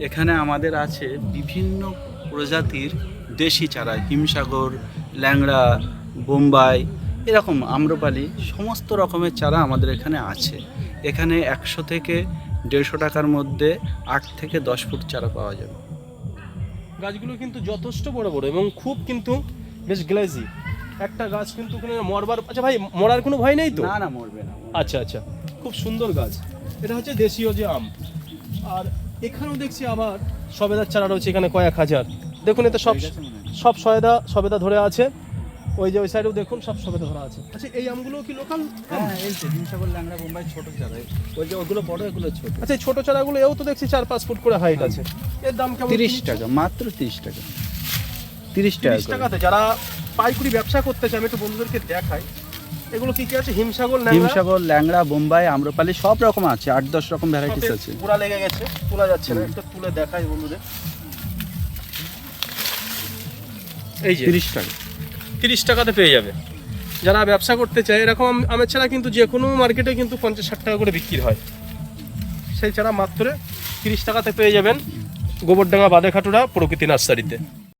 এখানে আমাদের আছে বিভিন্ন প্রজাতির দেশি চারা হিমসাগর ল্যাংড়া বোম্বাই এরকম আম্রপালি সমস্ত রকমের চারা আমাদের এখানে আছে। এখানে একশো থেকে দেড়শো টাকার মধ্যে আট থেকে দশ ফুট চারা পাওয়া যাবে। গাছগুলো কিন্তু যথেষ্ট বড় বড় এবং খুব কিন্তু বেশ গ্লেজি। একটা গাছ কিন্তু মরবার আচ্ছা ভাই মরার কোনো ভয় নেই তো? না না মরবে না। আচ্ছা আচ্ছা। খুব সুন্দর গাছ। এটা হচ্ছে দেশীয় যে আম। আর এখানেও দেখছি আবার সবেদার চারা রয়েছে এখানে কয়েক হাজার। দেখুন এতে সব হয়ে হয়। সব সবেদা সবেদা ধরে আছে। ওই যে ওই সাইডেও দেখুন সব সবেদা ধরা আছে। আচ্ছা এই আমগুলো কি লোকাল হ্যাঁ এই যে হিমসাগর ল্যাংড়া বোম্বাই ছোট চারা। ওই যে ওগুলো বড় এগুলো ছোট। আচ্ছা এই ছোট চারাগুলো এও তো দেখছি চার পাঁচ ফুট করে হাইট আছে। এর দাম কেমন? তিরিশ টাকা মাত্র তিরিশ টাকা। তিরিশ টাকা তিরিশ। টাকাতে যারা পাইকুড়ি ব্যবসা করতে চায় আমি একটু বন্ধুদেরকে দেখাই। এগুলো কি কি আছে? হিমসাগর ন্যাংরা? হিমসাগর ল্যাংড়া বোম্বাই আম্রপালি সব রকম আছে আট দশ রকম ভ্যারাইটিস আছে। পুরা লেগে গেছে তোলা যাচ্ছে না। একটা তুলে দেখাই বন্ধুদের। এই যে তিরিশ টাকা। তিরিশ টাকাতে পেয়ে যাবে। যারা ব্যবসা করতে চায় এরকম আমের ছাড়া কিন্তু যে কোনো মার্কেটে কিন্তু পঞ্চাশ ষাট টাকা করে বিক্রি হয়। সেই ছাড়া মাত্র তিরিশ টাকাতে পেয়ে যাবেন গোবরডাঙ্গা বাদেখাটুরা প্রকৃতি নার্সারিতে।